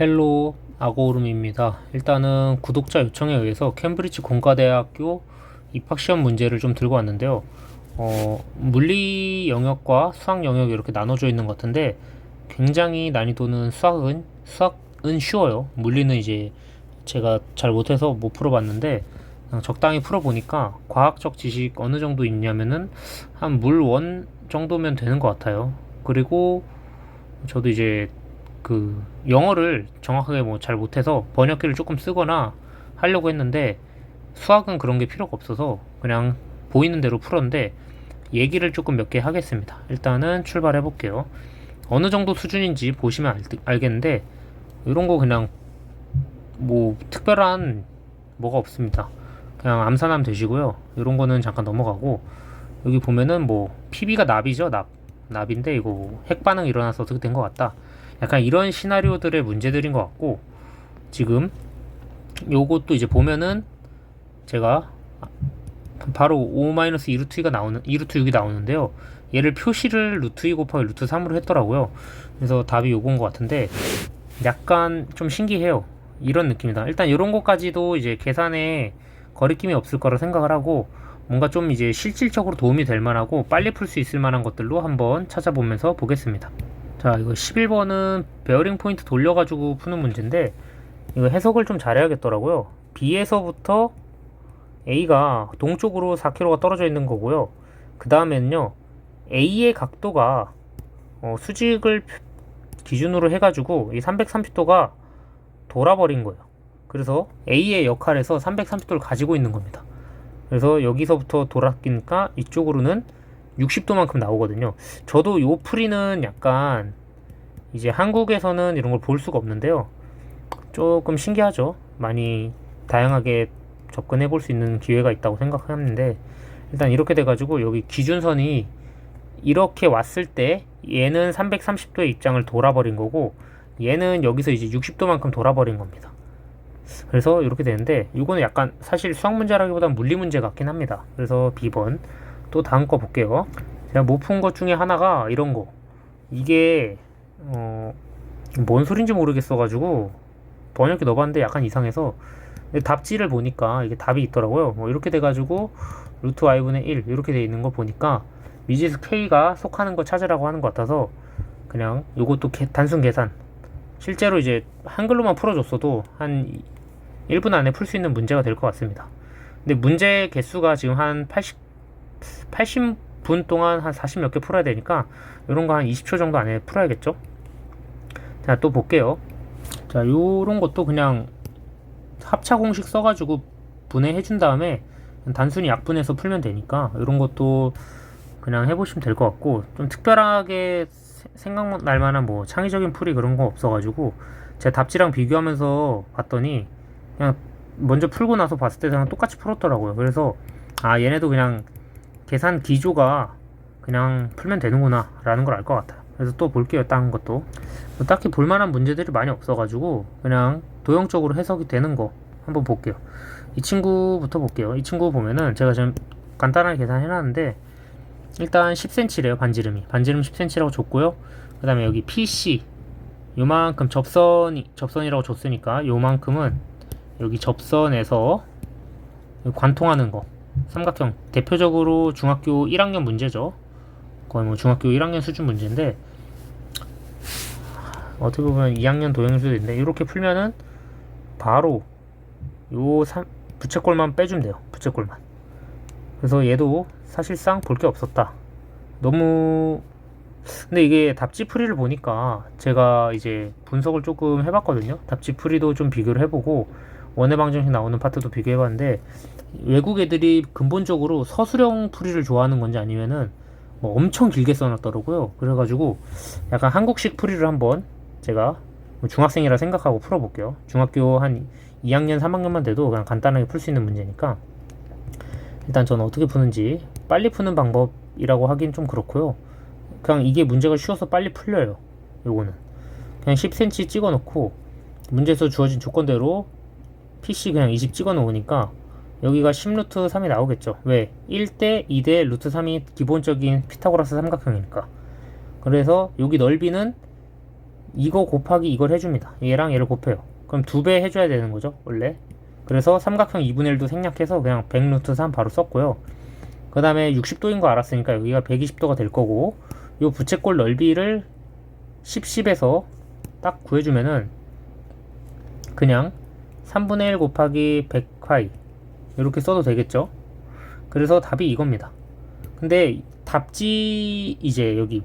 헬로 아고오름입니다. 일단은 구독자 요청에 의해서 캠브리지 공과대학교 입학시험 문제를 좀 들고 왔는데요. 어, 물리 영역과 수학 영역이 이렇게 나눠져 있는 것 같은데 굉장히 난이도는 수학은 수학은 쉬워요. 물리는 이제 제가 잘 못해서 못 풀어봤는데 그냥 적당히 풀어보니까 과학적 지식 어느 정도 있냐면은 한 물원 정도면 되는 것 같아요. 그리고 저도 이제 그 영어를 정확하게 뭐 잘 못해서 번역기를 조금 쓰거나 하려고 했는데 수학은 그런 게 필요가 없어서 그냥 보이는 대로 풀었는데 얘기를 조금 몇 개 하겠습니다. 일단은 출발해 볼게요. 어느 정도 수준인지 보시면 알, 알겠는데 이런 거 그냥 뭐 특별한 뭐가 없습니다. 그냥 암산하면 되시고요. 이런 거는 잠깐 넘어가고 여기 보면은 뭐 PB가 납이죠, 납. 납인데 이거 뭐핵 반응 일어나서 어떻게 된 것 같다. 약간 이런 시나리오들의 문제들인 것 같고 지금 요것도 이제 보면은 제가 바로 5-2 루트 2가 나오는 2 루트 6이 나오는데요. 얘를 표시를 루트 2 곱하기 루트 3으로 했더라고요. 그래서 답이 요건 것 같은데 약간 좀 신기해요. 이런 느낌이다. 일단 이런 것까지도 이제 계산에 거리낌이 없을 거라 생각을 하고 뭔가 좀 이제 실질적으로 도움이 될 만하고 빨리 풀 수 있을 만한 것들로 한번 찾아보면서 보겠습니다. 자, 이거 11번은 베어링 포인트 돌려가지고 푸는 문제인데 이거 해석을 좀 잘해야겠더라고요. B에서부터 A가 동쪽으로 4km가 떨어져 있는 거고요. 그 다음에는요, A의 각도가 어, 수직을 기준으로 해가지고 이 330도가 돌아버린 거예요. 그래서 A의 역할에서 330도를 가지고 있는 겁니다. 그래서 여기서부터 돌아끼니까 이쪽으로는 60도만큼 나오거든요. 저도 요 풀이는 약간 이제 한국에서는 이런 걸 볼 수가 없는데요. 조금 신기하죠. 많이 다양하게 접근해 볼 수 있는 기회가 있다고 생각하는데 일단 이렇게 돼 가지고 여기 기준선이 이렇게 왔을 때 얘는 330도의 입장을 돌아버린 거고 얘는 여기서 이제 60도만큼 돌아버린 겁니다. 그래서 이렇게 되는데 이거는 약간 사실 수학 문제라기보다는 물리 문제 같긴 합니다. 그래서 B번 또 다음 거 볼게요. 제가 못 푼 것 중에 하나가 이런 거. 이게 어, 뭔 소린지 모르겠어가지고 번역기 넣어봤는데 약간 이상해서 답지를 보니까 이게 답이 있더라고요. 뭐 이렇게 돼가지고 루트 y분의 1 이렇게 돼 있는 거 보니까 미지수 k가 속하는 거 찾으라고 하는 것 같아서 그냥 요것도 개- 단순 계산 실제로 이제 한글로만 풀어줬어도 한 1분 안에 풀 수 있는 문제가 될 것 같습니다. 근데 문제 개수가 지금 한 80, 80분 동안 한 40 몇 개 풀어야 되니까 이런 거 한 20초 정도 안에 풀어야겠죠? 자, 또 볼게요. 자, 요런 것도 그냥 합차 공식 써가지고 분해해 준 다음에 단순히 약분해서 풀면 되니까 이런 것도 그냥 해보시면 될 것 같고 좀 특별하게 세- 생각날 만한 뭐 창의적인 풀이 그런 거 없어가지고 제 답지랑 비교하면서 봤더니 그냥 먼저 풀고 나서 봤을 때 그냥 똑같이 풀었더라고요. 그래서 아 얘네도 그냥 계산 기조가 그냥 풀면 되는구나 라는 걸 알 것 같아요. 그래서 또 볼게요. 다른 것도 뭐 딱히 볼만한 문제들이 많이 없어가지고 그냥 도형적으로 해석이 되는 거 한번 볼게요. 이 친구부터 볼게요. 이 친구 보면은 제가 지금 간단하게 계산해놨는데 일단 10cm래요 반지름이 반지름 10cm라고 줬고요 그 다음에 여기 PC 요만큼 접선이 접선이라고 줬으니까 요만큼은 여기 접선에서 관통하는 거 삼각형 대표적으로 중학교 1학년 문제죠 거의 뭐 중학교 1학년 수준 문제인데 어떻게 보면 2학년 도형일 수도 있는데 이렇게 풀면은 바로 요 삼- 부채꼴만 빼주면 돼요 부채꼴만 그래서 얘도 사실상 볼 게 없었다. 너무 근데 이게 답지풀이를 보니까 제가 이제 분석을 조금 해봤거든요. 답지풀이도 좀 비교를 해보고 원의 방정식 나오는 파트도 비교해봤는데 외국 애들이 근본적으로 서술형 풀이를 좋아하는 건지 아니면은 뭐 엄청 길게 써놨더라고요. 그래가지고 약간 한국식 풀이를 한번 제가 뭐 중학생이라 생각하고 풀어볼게요. 중학교 한 2학년, 3학년만 돼도 그냥 간단하게 풀 수 있는 문제니까 일단 저는 어떻게 푸는지 빨리 푸는 방법이라고 하긴 좀 그렇고요. 그냥 이게 문제가 쉬워서 빨리 풀려요. 요거는 그냥 10cm 찍어 놓고 문제에서 주어진 조건대로 PC 그냥 20 찍어 놓으니까 여기가 10루트 3이 나오겠죠. 왜? 1대 2대 루트 3이 기본적인 피타고라스 삼각형이니까. 그래서 여기 넓이는 이거 곱하기 이걸 해줍니다. 얘랑 얘를 곱해요. 그럼 두 배 해줘야 되는 거죠, 원래. 그래서 삼각형 2분의 1도 생략해서 그냥 100 루트 3 바로 썼고요. 그 다음에 60도인 거 알았으니까 여기가 120도가 될 거고, 요 부채꼴 넓이를 10, 10에서 딱 구해주면은 그냥 3분의 1 곱하기 100파이 이렇게 써도 되겠죠? 그래서 답이 이겁니다. 근데 답지 이제 여기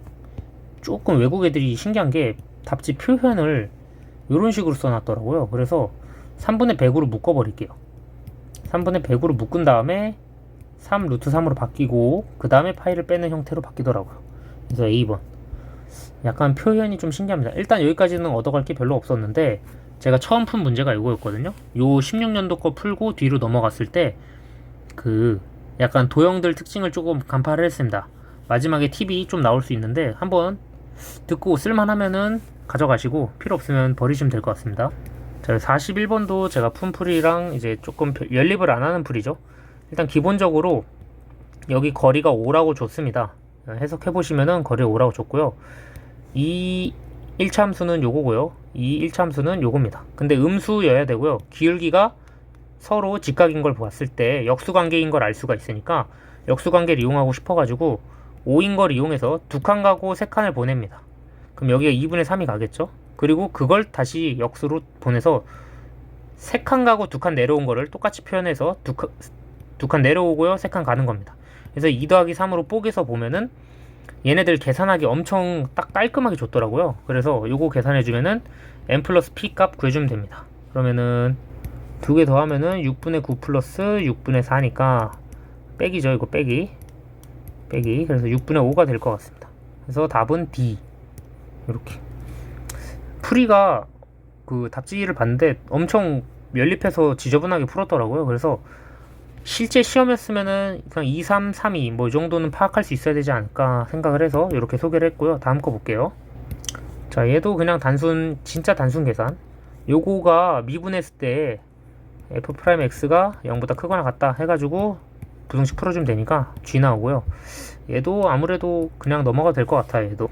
조금 외국 애들이 신기한 게 답지 표현을 이런 식으로 써놨더라고요. 그래서 3분의 100으로 묶어버릴게요. 3분의 100으로 묶은 다음에 3 루트 3으로 바뀌고 그 다음에 파이를 빼는 형태로 바뀌더라고요. 그래서 A번. 약간 표현이 좀 신기합니다. 일단 여기까지는 얻어갈 게 별로 없었는데 제가 처음 푼 문제가 이거였거든요. 요 16년도 거 풀고 뒤로 넘어갔을 때 그 약간 도형들 특징을 조금 간파를 했습니다. 마지막에 팁이 좀 나올 수 있는데 한번 듣고 쓸만하면은 가져가시고 필요 없으면 버리시면 될 것 같습니다. 자, 41번도 제가 푼 풀이랑 이제 조금 별- 연립을 안 하는 풀이죠. 일단 기본적으로 여기 거리가 5라고 줬습니다. 해석해 보시면은 거리 5라고 줬고요. 이 1차 함수는 요거고요. 이 1차 함수는 요겁니다. 근데 음수여야 되고요. 기울기가 서로 직각인 걸 보았을 때 역수 관계인 걸 알 수가 있으니까 역수 관계를 이용하고 싶어가지고 5인 걸 이용해서 두 칸 가고 세 칸을 보냅니다. 그럼 여기가 2분의 3이 가겠죠? 그리고 그걸 다시 역수로 보내서 세 칸 가고 두 칸 내려온 거를 똑같이 표현해서 두 칸 내려오고요. 세 칸 가는 겁니다. 그래서 2 더하기 3으로 뽀개서 보면은 얘네들 계산하기 엄청 딱 깔끔하게 줬더라고요. 그래서 요거 계산해주면은 n 플러스 p 값 구해주면 됩니다. 그러면은 두 개 더 하면은 6분의 9 플러스 6분의 4니까 빼기죠. 이거 빼기. 빼기. 그래서 6분의 5가 될 것 같습니다. 그래서 답은 D. 이렇게. 풀이가 그 답지를 봤는데 엄청 연립해서 지저분하게 풀었더라고요. 그래서 실제 시험이었으면은 그냥 2, 3, 3, 2 뭐 이 정도는 파악할 수 있어야 되지 않을까 생각을 해서 이렇게 소개를 했고요. 다음 거 볼게요. 자, 얘도 그냥 단순 진짜 단순 계산. 요거가 미분했을 때 f 프라임 x가 0보다 크거나 같다 해가지고 부등식 풀어주면 되니까 g 나오고요. 얘도 아무래도 그냥 넘어가도 될 것 같아요. 얘도.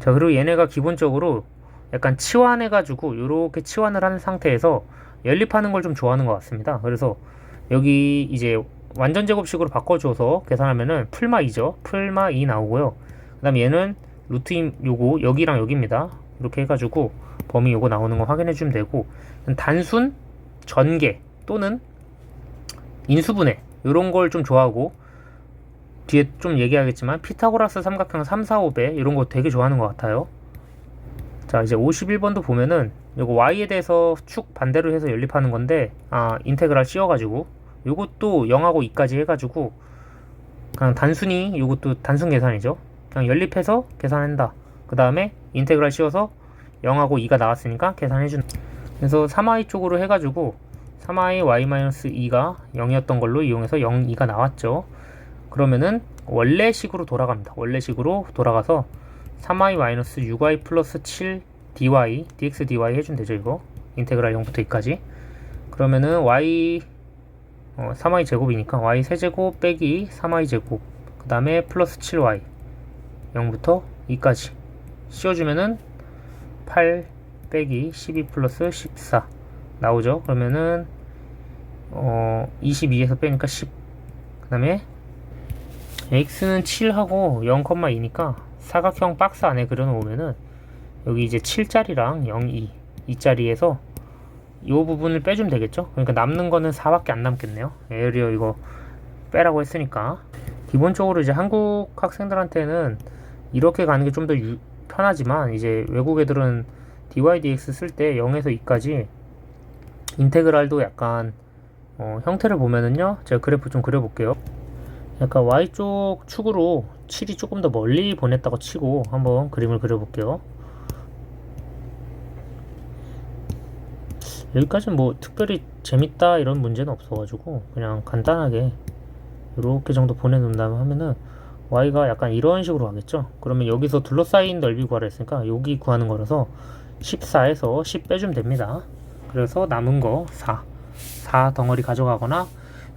자, 그리고 얘네가 기본적으로 약간 치환해가지고 이렇게 치환을 하는 상태에서 연립하는 걸 좀 좋아하는 것 같습니다. 그래서 여기 이제 완전 제곱식으로 바꿔줘서 계산하면은 풀마 2죠. 풀마 2 나오고요. 그 다음에 얘는 루트 임 요거 여기랑 여기입니다. 이렇게 해가지고 범위 요거 나오는 거 확인해 주면 되고 단순 전개 또는 인수분해 이런 걸 좀 좋아하고 뒤에 좀 얘기하겠지만 피타고라스 삼각형 3, 4, 5배 이런 거 되게 좋아하는 것 같아요. 자 이제 51번도 보면은 요거 y에 대해서 축 반대로 해서 연립하는 건데 아 인테그랄 씌워가지고 요것도 0하고 2까지 해가지고 그냥 단순히 요것도 단순 계산이죠. 그냥 연립해서 계산한다. 그 다음에 인테그랄 씌워서 0하고 2가 나왔으니까 계산해준다. 그래서 3i 쪽으로 해가지고 3i y-2가 0이었던 걸로 이용해서 0, 2가 나왔죠. 그러면은 원래식으로 돌아갑니다. 원래식으로 돌아가서 3i-6i 플러스 7 dy, dx, dy 해주면 되죠, 이거. 인테그랄 0부터 2까지. 그러면은 y, 어, 3i 제곱이니까 y 세제곱 빼기 3i 제곱. 그 다음에 플러스 7y. 0부터 2까지. 씌워주면은 8 빼기 12 플러스 14 나오죠. 그러면은 어 22에서 빼니까 10. 그 다음에 x는 7하고 0,2니까 사각형 박스 안에 그려놓으면은 여기 이제 7짜리랑 0, 2이 자리에서 이 부분을 빼주면 되겠죠. 그러니까 남는 거는 4밖에 안 남겠네요. 에어리어 이거 빼라고 했으니까 기본적으로 이제 한국 학생들한테는 이렇게 가는 게 좀 더 편하지만 이제 외국 애들은 dy dx 쓸 때 0에서 2까지 인테그랄도 약간 어, 형태를 보면은요 제가 그래프 좀 그려볼게요 약간 y쪽 축으로 7이 조금 더 멀리 보냈다고 치고 한번 그림을 그려볼게요 여기까지는 뭐 특별히 재밌다 이런 문제는 없어가지고 그냥 간단하게 이렇게 정도 보내놓는다면 하면은 y가 약간 이런 식으로 가겠죠 그러면 여기서 둘러싸인 넓이 구하라 했으니까 여기 구하는 거라서 14에서 10 빼주면 됩니다 그래서 남은 거 4. 4 덩어리 가져가거나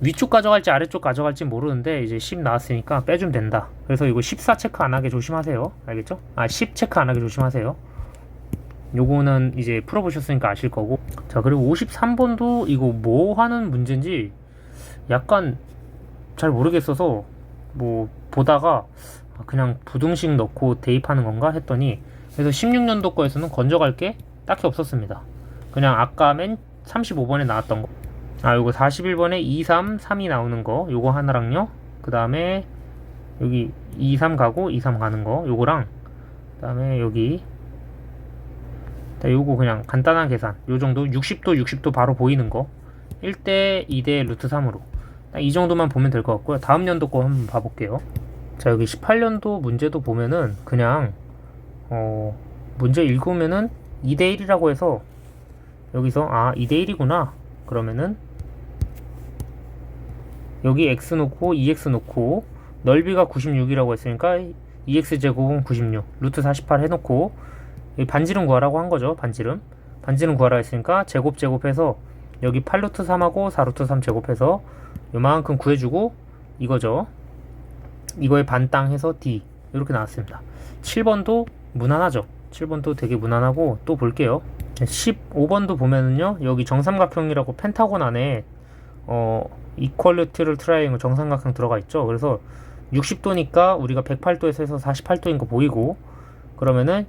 위쪽 가져갈지 아래쪽 가져갈지 모르는데 이제 10 나왔으니까 빼주면 된다. 그래서 이거 14 체크 안 하게 조심하세요. 알겠죠? 아, 10 체크 안 하게 조심하세요. 요거는 이제 풀어보셨으니까 아실 거고. 자 그리고 53번도 이거 뭐 하는 문제인지 약간 잘 모르겠어서 뭐 보다가 아, 그냥 부등식 넣고 대입하는 건가 했더니 그래서 16년도 거에서는 건져갈 게 딱히 없었습니다. 그냥 아까 맨 35번에 나왔던 거. 아 요거 41번에 2, 3, 3이 나오는 거 요거 하나랑요. 그 다음에 여기 2, 3 가고 2, 3 가는 거 요거랑 그 다음에 여기 자, 요거 그냥 간단한 계산. 요 정도 60도 60도 바로 보이는 거. 1대 2대 루트 3으로. 이 정도만 보면 될 것 같고요. 다음 연도 거 한번 봐볼게요. 자 여기 18년도 문제도 보면은 그냥 어 문제 읽으면은 2대 1이라고 해서 여기서 아 2대 1이구나. 그러면은 여기 x 놓고 2x 놓고 넓이가 96이라고 했으니까 2x 제곱은 96 루트 48 해놓고 반지름 구하라고 한 거죠 반지름. 반지름 구하라 했으니까 제곱 제곱해서 여기 8루트 3하고 4루트 3 제곱해서 요만큼 구해주고 이거죠. 이거에 반땅 해서 D. 이렇게 나왔습니다. 7번도 무난하죠. 7번도 되게 무난하고 또 볼게요. 15번도 보면은요 여기 정삼각형이라고 펜타곤 안에 어 이퀄리티를 트라이앵글 정삼각형 들어가 있죠. 그래서 60도니까 우리가 108도에서 해서 48도인 거 보이고 그러면은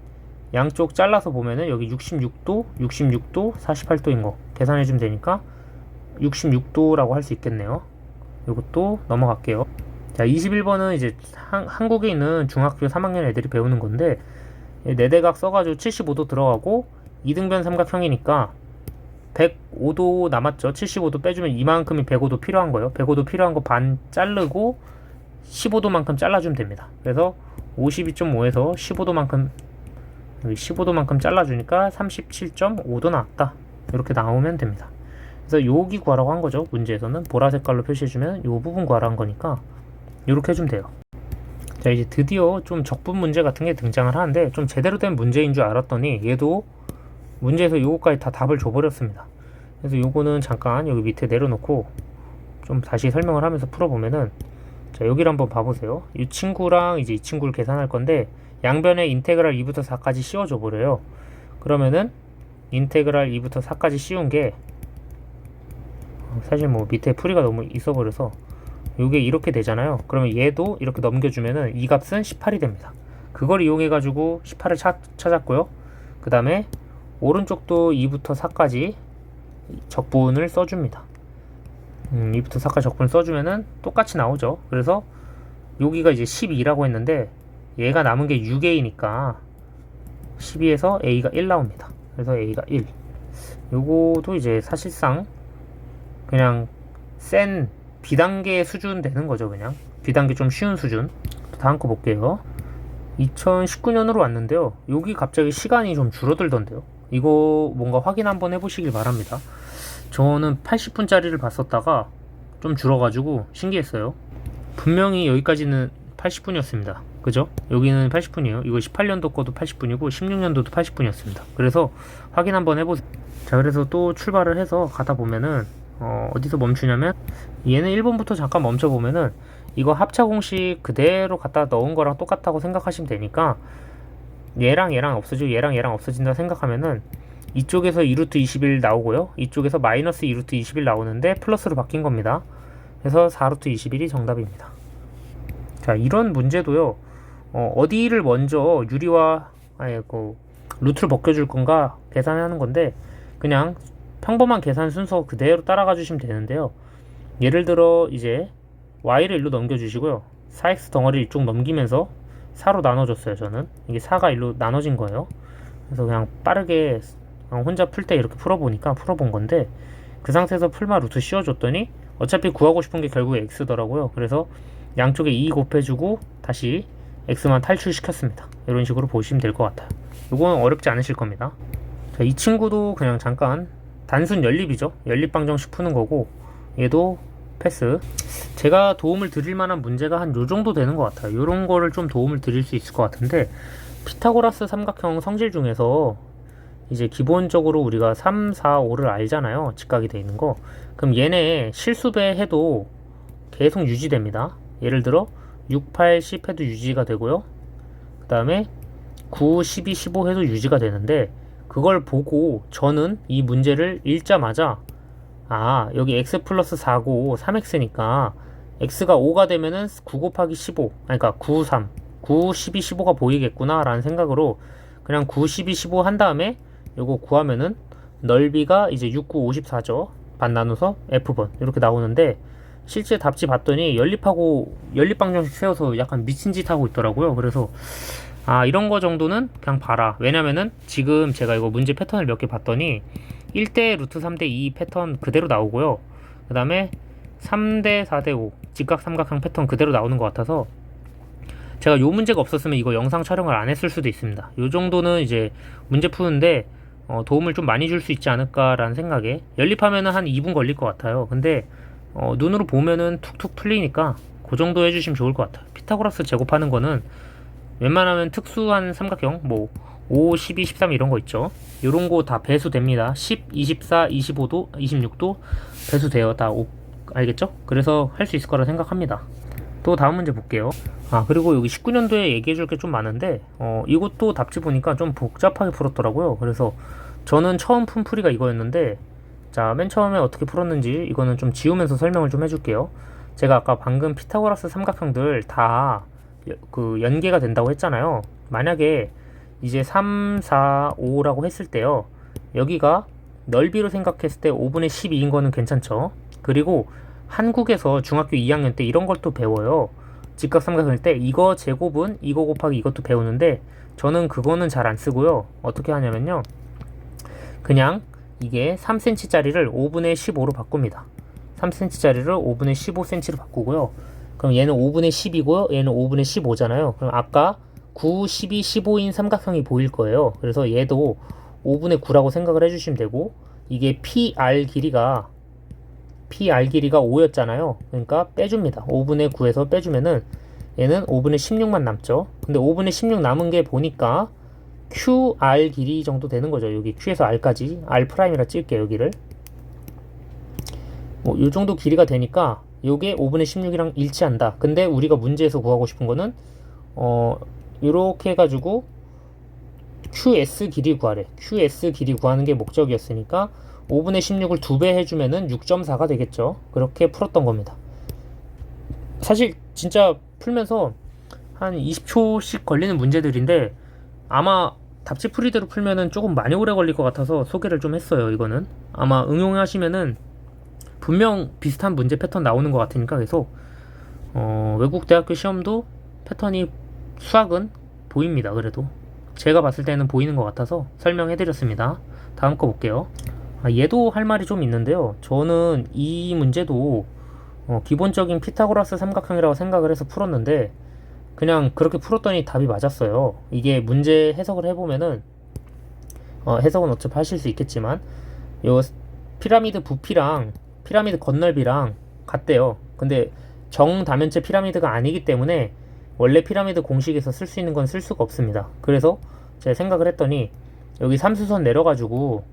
양쪽 잘라서 보면은 여기 66도, 66도, 48도인 거 계산해 주면 되니까 66도라고 할 수 있겠네요. 이것도 넘어갈게요. 자, 21번은 이제 한, 한국에 있는 중학교 3학년 애들이 배우는 건데 네대각 써가지고 75도 들어가고 이등변 삼각형이니까 105도 남았죠. 75도 빼주면 이만큼이 105도 필요한 거예요. 105도 필요한 거 반 자르고 15도만큼 잘라주면 됩니다. 그래서 52.5에서 15도만큼 15도만큼 잘라주니까 37.5도 나왔다. 이렇게 나오면 됩니다. 그래서 여기 구하라고 한 거죠. 문제에서는 보라 색깔로 표시해주면 이 부분 구하라는 거니까 이렇게 해주면 돼요. 자 이제 드디어 좀 적분 문제 같은 게 등장을 하는데 좀 제대로 된 문제인 줄 알았더니 얘도 문제에서 요거까지 다 답을 줘버렸습니다. 그래서 요거는 잠깐 여기 밑에 내려놓고 좀 다시 설명을 하면서 풀어보면은 자 여기를 한번 봐보세요. 이 친구랑 이제 이 친구를 계산할 건데 양변에 인테그랄 2부터 4까지 씌워줘 버려요. 그러면은 인테그랄 2부터 4까지 씌운 게 사실 뭐 밑에 풀이가 너무 있어 버려서 요게 이렇게 되잖아요. 그러면 얘도 이렇게 넘겨주면은 이 값은 18이 됩니다. 그걸 이용해 가지고 18을 찾, 찾았고요. 그 다음에 오른쪽도 2부터 4까지 적분을 써줍니다. 음, 2부터 4까지 적분을 써주면은 똑같이 나오죠. 그래서 여기가 이제 12라고 했는데 얘가 남은 게 6a니까 12에서 a가 1 나옵니다. 그래서 a가 1. 요거도 이제 사실상 그냥 센 B단계 수준 되는 거죠, 그냥. B단계 좀 쉬운 수준. 다음 거 볼게요. 2019년으로 왔는데요. 여기 갑자기 시간이 좀 줄어들던데요. 이거 뭔가 확인 한번 해보시길 바랍니다. 저는 80분짜리를 봤었다가 좀 줄어가지고 신기했어요. 분명히 여기까지는 80분이었습니다. 그죠? 여기는 80분이에요. 이거 18년도 거도 80분이고 16년도도 80분이었습니다. 그래서 확인 한번 해보세요. 자, 그래서 또 출발을 해서 가다 보면은 어, 어디서 멈추냐면 얘는 1번부터 잠깐 멈춰 보면은 이거 합차 공식 그대로 갖다 넣은 거랑 똑같다고 생각하시면 되니까 얘랑 얘랑 없어지고 얘랑 얘랑 없어진다 생각하면은 이쪽에서 2루트 21 나오고요. 이쪽에서 마이너스 2루트 21 나오는데 플러스로 바뀐 겁니다. 그래서 4루트 21이 정답입니다. 자, 이런 문제도요. 어, 디를 먼저 유리와 아니 그 루트를 벗겨줄 건가 계산하는 건데 그냥 평범한 계산 순서 그대로 따라가 주시면 되는데요. 예를 들어 이제 y를 일로 넘겨주시고요. 4x 덩어리를 이쪽 넘기면서 4로 나눠줬어요. 저는 이게 4가 일로 나눠진 거예요. 그래서 그냥 빠르게 혼자 풀 때 이렇게 풀어보니까 풀어본 건데 그 상태에서 풀마 루트 씌워줬더니 어차피 구하고 싶은 게 결국에 x더라고요. 그래서 양쪽에 2 곱해주고 다시 x만 탈출시켰습니다. 이런 식으로 보시면 될 것 같아요. 이건 어렵지 않으실 겁니다. 자, 이 친구도 그냥 잠깐 단순 연립이죠. 연립 방정식 푸는 거고 얘도 패스. 제가 도움을 드릴 만한 문제가 한 요 정도 되는 것 같아요. 요런 거를 좀 도움을 드릴 수 있을 것 같은데 피타고라스 삼각형 성질 중에서 이제 기본적으로 우리가 3, 4, 5를 알잖아요. 직각이 돼 있는 거. 그럼 얘네 실수배 해도 계속 유지됩니다. 예를 들어 6, 8, 10 해도 유지가 되고요. 그 다음에 9, 12, 15 해도 유지가 되는데 그걸 보고 저는 이 문제를 읽자마자 아 여기 x 플러스 4고 3x니까 x가 5가 되면은 9 곱하기 15 아니 그러니까 9, 3 9, 12, 15가 보이겠구나 라는 생각으로 그냥 9, 12, 15 한 다음에 요거 구하면은 넓이가 이제 6, 9, 54죠 반 나눠서 f번 이렇게 나오는데 실제 답지 봤더니 연립하고 연립 방정식 세워서 약간 미친 짓 하고 있더라고요. 그래서 아 이런 거 정도는 그냥 봐라. 왜냐면은 지금 제가 이거 문제 패턴을 몇 개 봤더니 1대 루트 3대 2 패턴 그대로 나오고요. 그 다음에 3대 4대 5 직각 삼각형 패턴 그대로 나오는 것 같아서 제가 요 문제가 없었으면 이거 영상 촬영을 안 했을 수도 있습니다. 요 정도는 이제 문제 푸는데 어, 도움을 좀 많이 줄 수 있지 않을까라는 생각에 연립하면은 한 2분 걸릴 것 같아요. 근데 어, 눈으로 보면은 툭툭 풀리니까 그 정도 해주시면 좋을 것 같아요 피타고라스 제곱하는 거는 웬만하면 특수한 삼각형 뭐 5, 12, 13 이런 거 있죠. 요런 거 다 배수됩니다. 10, 24, 25도, 26도 배수돼요. 다 오- 알겠죠? 그래서 할 수 있을 거라 생각합니다. 또 다음 문제 볼게요. 아 그리고 여기 19년도에 얘기해 줄 게 좀 많은데 어 이것도 답지 보니까 좀 복잡하게 풀었더라고요. 그래서 저는 처음 푼 풀이가 이거였는데 자 맨 처음에 어떻게 풀었는지 이거는 좀 지우면서 설명을 좀 해줄게요. 제가 아까 방금 피타고라스 삼각형들 다 그 연계가 된다고 했잖아요. 만약에 이제 3, 4, 5라고 했을 때요. 여기가 넓이로 생각했을 때 5분의 12인 거는 괜찮죠. 그리고 한국에서 중학교 2학년 때 이런 걸 또 배워요. 직각삼각형일 때 이거 제곱은 이거 곱하기 이것도 배우는데 저는 그거는 잘 안 쓰고요. 어떻게 하냐면요. 그냥 이게 3cm짜리를 5분의 15로 바꿉니다. 3cm짜리를 5분의 15cm로 바꾸고요. 그럼 얘는 5분의 10이고요. 얘는 5분의 15잖아요. 그럼 아까 9, 12, 15인 삼각형이 보일 거예요. 그래서 얘도 5분의 9라고 생각을 해주시면 되고 이게 PR 길이가 PR 길이가 5였잖아요. 그러니까 빼줍니다. 5분의 9에서 빼주면은 얘는 5분의 16만 남죠. 근데 5분의 16 남은 게 보니까 QR 길이 정도 되는 거죠. 여기 Q에서 R까지 R 프라임이라 찔게요. 여기를 뭐요 정도 길이가 되니까 요게 5분의 16이랑 일치한다. 근데 우리가 문제에서 구하고 싶은 거는 어 요렇게 해가지고 QS 길이 구하래. QS 길이 구하는 게 목적이었으니까 5분의 16을 2배 해주면은 6.4가 되겠죠. 그렇게 풀었던 겁니다. 사실 진짜 풀면서 한 20초씩 걸리는 문제들인데 아마 답지 풀이대로 풀면은 조금 많이 오래 걸릴 것 같아서 소개를 좀 했어요. 이거는 아마 응용하시면은 분명 비슷한 문제 패턴 나오는 것 같으니까 계속 어, 외국 대학교 시험도 패턴이 수학은 보입니다. 그래도 제가 봤을 때는 보이는 것 같아서 설명해 드렸습니다. 다음 거 볼게요. 아, 얘도 할 말이 좀 있는데요. 저는 이 문제도 어, 기본적인 피타고라스 삼각형이라고 생각을 해서 풀었는데 그냥 그렇게 풀었더니 답이 맞았어요. 이게 문제 해석을 해보면은 어, 해석은 어차피 하실 수 있겠지만 요 피라미드 부피랑 피라미드 건널비랑 같대요. 근데 정다면체 피라미드가 아니기 때문에 원래 피라미드 공식에서 쓸 수 있는 건 쓸 수가 없습니다. 그래서 제가 생각을 했더니 여기 삼수선 내려가지고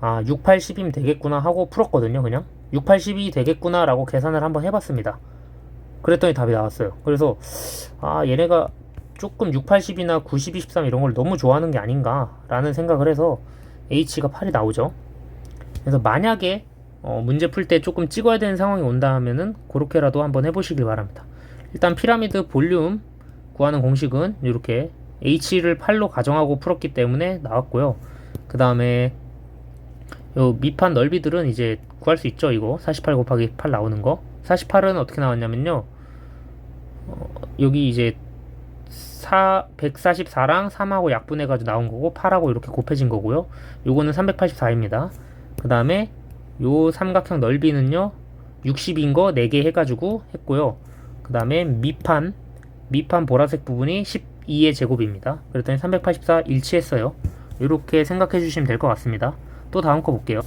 아 6, 8, 10이면 되겠구나 하고 풀었거든요. 그냥 6, 8, 10이 되겠구나 라고 계산을 한번 해봤습니다. 그랬더니 답이 나왔어요. 그래서 아 얘네가 조금 6, 8, 10이나 9, 10, 23 이런 걸 너무 좋아하는 게 아닌가 라는 생각을 해서 H가 8이 나오죠. 그래서 만약에 어, 문제 풀 때 조금 찍어야 되는 상황이 온다 하면은 그렇게라도 한번 해보시길 바랍니다. 일단 피라미드 볼륨 구하는 공식은 이렇게 h를 8로 가정하고 풀었기 때문에 나왔고요. 그 다음에 요 밑판 넓이들은 이제 구할 수 있죠. 이거 48 곱하기 8 나오는 거. 48은 어떻게 나왔냐면요. 어, 여기 이제 4, 144랑 3하고 약분해가지고 나온 거고 8하고 이렇게 곱해진 거고요. 요거는 384입니다. 그 다음에 요 삼각형 넓이는요 60인 거 4개 해가지고 했고요 그 다음에 밑판 밑판 보라색 부분이 12의 제곱입니다 그랬더니 384 일치했어요 이렇게 생각해 주시면 될 것 같습니다 또 다음 거 볼게요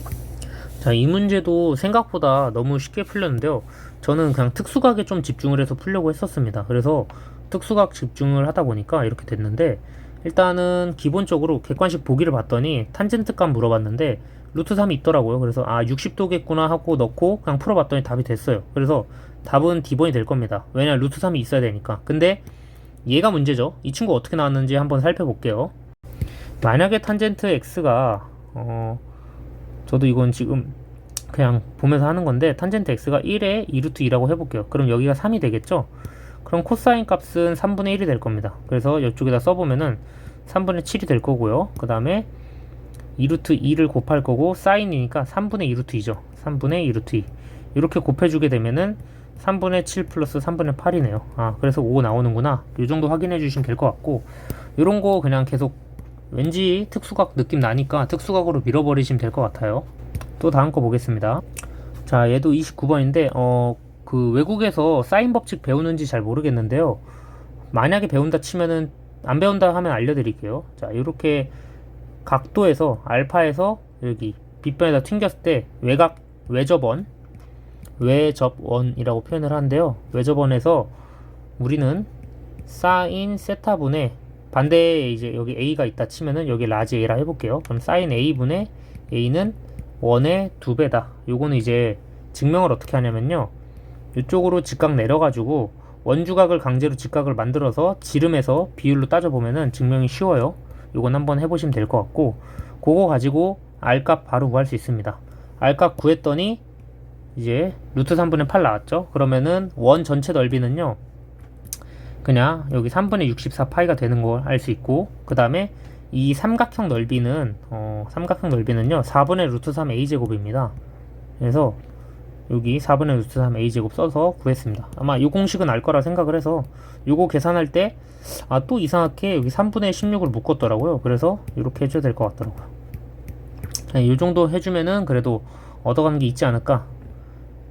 자 이 문제도 생각보다 너무 쉽게 풀렸는데요 저는 그냥 특수각에 좀 집중을 해서 풀려고 했었습니다 그래서 특수각 집중을 하다 보니까 이렇게 됐는데 일단은 기본적으로 객관식 보기를 봤더니 탄젠트 값 물어봤는데 루트 3이 있더라고요. 그래서 아 60도겠구나 하고 넣고 그냥 풀어봤더니 답이 됐어요. 그래서 답은 D번이 될 겁니다. 왜냐 루트 3이 있어야 되니까. 근데 얘가 문제죠. 이 친구 어떻게 나왔는지 한번 살펴볼게요. 만약에 탄젠트 x가 어 저도 이건 지금 그냥 보면서 하는 건데 탄젠트 x가 1에 2루트 2라고 해볼게요. 그럼 여기가 3이 되겠죠? 그럼 코사인 값은 3분의 1이 될 겁니다. 그래서 이쪽에다 써보면은 3분의 7이 될 거고요. 그 다음에 2루트 2를 곱할 거고 사인이니까 3분의 2루트 2죠. 3분의 2루트 2 이렇게 곱해주게 되면은 3분의 7 플러스 3분의 8이네요. 아 그래서 5 나오는구나. 이 정도 확인해 주시면 될 것 같고 이런 거 그냥 계속 왠지 특수각 느낌 나니까 특수각으로 밀어버리시면 될 것 같아요. 또 다음 거 보겠습니다. 자 얘도 29번인데 어 그 외국에서 사인 법칙 배우는지 잘 모르겠는데요. 만약에 배운다 치면은 안 배운다 하면 알려드릴게요. 자 이렇게 각도에서 알파에서 여기 빗변에다 튕겼을 때 외곽 외접원 외접원이라고 표현을 하는데요. 외접원에서 우리는 사인 세타분의 반대에 이제 여기 a가 있다 치면은 여기 라지 a라 해볼게요. 그럼 사인 a분의 a는 1의 2배다. 요거는 이제 증명을 어떻게 하냐면요. 이쪽으로 직각 내려가지고 원주각을 강제로 직각을 만들어서 지름에서 비율로 따져보면은 증명이 쉬워요. 요건 한번 해보시면 될 것 같고 그거 가지고 R값 바로 구할 수 있습니다. R값 구했더니 이제 루트 3분의 8 나왔죠? 그러면은 원 전체 넓이는요. 그냥 여기 3분의 64 파이가 되는 걸 알 수 있고 그 다음에 이 삼각형 넓이는 어, 삼각형 넓이는요 4분의 루트 3 a 제곱입니다. 그래서 여기 4분의 루트 3 a 제곱 써서 구했습니다. 아마 이 공식은 알 거라 생각을 해서 요거 계산할 때 아 또 이상하게 여기 3분의 16을 묶었더라고요. 그래서 이렇게 해줘야 될 것 같더라고요. 네, 이 정도 해주면은 그래도 얻어가는 게 있지 않을까.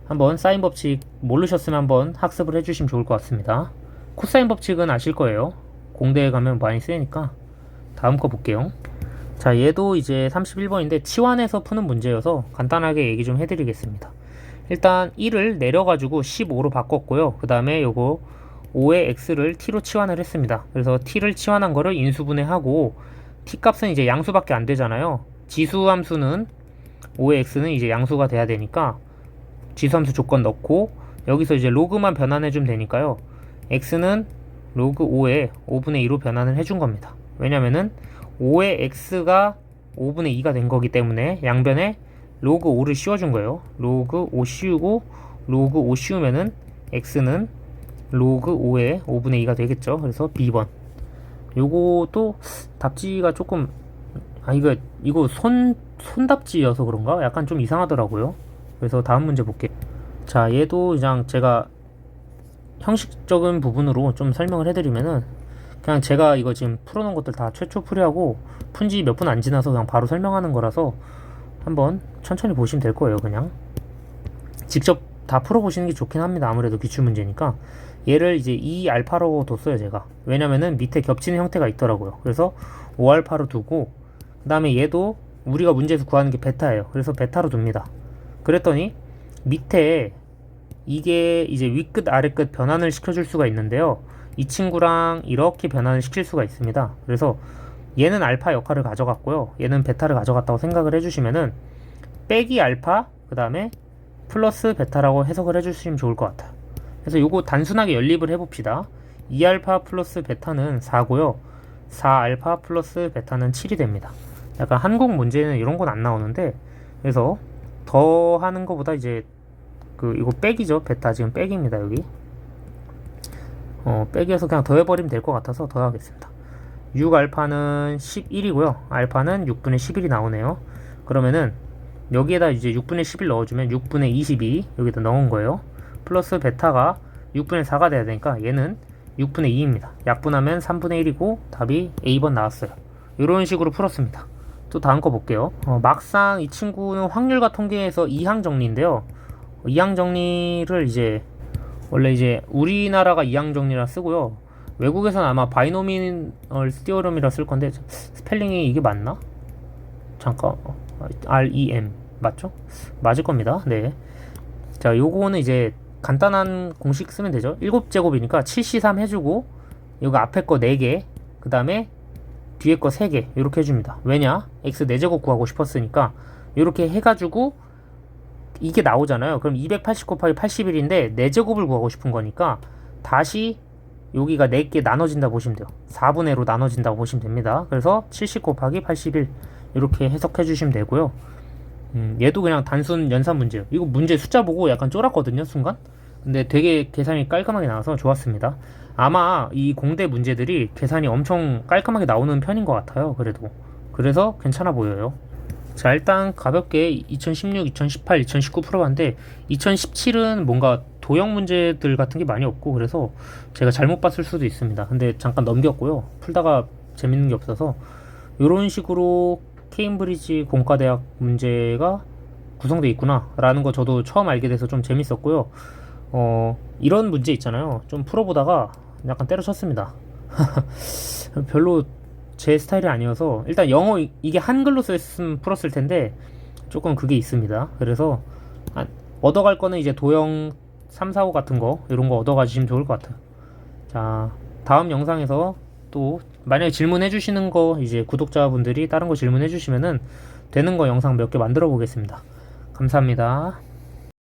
한번 사인 법칙 모르셨으면 한번 학습을 해주시면 좋을 것 같습니다. 코사인 법칙은 아실 거예요. 공대에 가면 많이 쓰이니까. 다음 거 볼게요. 자, 얘도 이제 31번인데 치환해서 푸는 문제여서 간단하게 얘기 좀 해드리겠습니다. 일단 1을 내려가지고 15로 바꿨고요. 그 다음에 요거 5의 x를 t로 치환을 했습니다. 그래서 t를 치환한 거를 인수분해하고 t 값은 이제 양수밖에 안 되잖아요. 지수 함수는 5의 x는 이제 양수가 돼야 되니까 지수 함수 조건 넣고 여기서 이제 로그만 변환해 주면 되니까요. X는 로그 5에 5분의 2로 변환을 해준 겁니다. 왜냐면은 5의 x가 5분의 2가 된 거기 때문에 양변에 로그 5를 씌워준 거예요. 로그 5 씌우고 로그 5 씌우면은 x는 로그 5의 5분의 2가 되겠죠. 그래서 B번. 요것도 답지가 조금 아 이거 이거 손 손답지여서 그런가? 약간 좀 이상하더라고요. 그래서 다음 문제 볼게요. 자, 얘도 그냥 제가 형식적인 부분으로 좀 설명을 해드리면은 그냥 제가 이거 지금 풀어놓은 것들 다 최초 풀이하고 푼 지 몇 분 안 지나서 그냥 바로 설명하는 거라서 한번 천천히 보시면 될 거예요. 그냥 직접 다 풀어보시는 게 좋긴 합니다. 아무래도 기출 문제니까 얘를 이제 2알파로 뒀어요. 제가 왜냐면은 밑에 겹치는 형태가 있더라고요. 그래서 5알파로 두고 그 다음에 얘도 우리가 문제에서 구하는 게 베타예요. 그래서 베타로 둡니다. 그랬더니 밑에 이게 이제 위끝 아래끝 변환을 시켜줄 수가 있는데요. 이 친구랑 이렇게 변환을 시킬 수가 있습니다. 그래서 얘는 알파 역할을 가져갔고요. 얘는 베타를 가져갔다고 생각을 해주시면은 빼기 알파 그 다음에 플러스 베타라고 해석을 해주시면 좋을 것 같아요. 그래서 요거 단순하게 연립을 해봅시다. 2알파 플러스 베타는 4고요. 4알파 플러스 베타는 7이 됩니다. 약간 한국 문제는 이런 건 안 나오는데 그래서 더 하는 것보다 이제 그 이거 빼기죠? 베타. 지금 빼기입니다 여기. 어 빼기해서 그냥 더해버리면 될 것 같아서 더하겠습니다. 6 알파는 11이고요. 알파는 6분의 11이 나오네요. 그러면은 여기에다 이제 6분의 11 넣어주면 6분의 22 여기다 넣은 거예요. 플러스 베타가 6분의 4가 돼야 되니까 얘는 6분의 2입니다. 약분하면 3분의 1이고 답이 A번 나왔어요. 이런 식으로 풀었습니다. 또 다음 거 볼게요. 어, 막상 이 친구는 확률과 통계에서 이항 정리인데요. 이항 정리를 이제 원래 이제 우리나라가 이항 정리라 쓰고요. 외국에서는 아마 바이노미널 스티어럼이라 쓸 건데 스펠링이 이게 맞나? 잠깐 어, REM 맞죠? 맞을 겁니다. 네. 자, 요거는 이제 간단한 공식 쓰면 되죠. 7제곱이니까 7C3 해주고 이거 앞에 거 4개 그 다음에 뒤에 거 3개 이렇게 해줍니다. 왜냐? x 4제곱 구하고 싶었으니까 이렇게 해가지고 이게 나오잖아요. 그럼 280 곱하기 81인데 4제곱을 구하고 싶은 거니까 다시 여기가 4개 나눠진다 보시면 돼요. 4분의 1로 나눠진다고 보시면 됩니다. 그래서 70 곱하기 81 이렇게 해석해 주시면 되고요. 음, 얘도 그냥 단순 연산 문제예요. 이거 문제 숫자 보고 약간 쫄았거든요, 순간. 근데 되게 계산이 깔끔하게 나와서 좋았습니다. 아마 이 공대 문제들이 계산이 엄청 깔끔하게 나오는 편인 것 같아요. 그래도. 그래서 괜찮아 보여요. 자, 일단 가볍게 2016, 2018, 2019 풀어봤는데 2017은 뭔가 도형 문제들 같은 게 많이 없고 그래서 제가 잘못 봤을 수도 있습니다. 근데 잠깐 넘겼고요. 풀다가 재밌는 게 없어서 이런 식으로 케임브리지 공과대학 문제가 구성돼 있구나 라는 거 저도 처음 알게 돼서 좀 재밌었고요. 어, 이런 문제 있잖아요. 좀 풀어보다가 약간 때려쳤습니다. 별로 제 스타일이 아니어서 일단 영어 이- 이게 한글로 써있으면 풀었을 텐데 조금 그게 있습니다. 그래서 아, 얻어갈 거는 이제 도형 3, 4, 5 같은 거 이런 거 얻어가시면 좋을 것 같아요. 자 다음 영상에서 또 만약에 질문해 주시는 거 이제 구독자분들이 다른 거 질문해 주시면은 되는 거 영상 몇 개 만들어 보겠습니다. 감사합니다.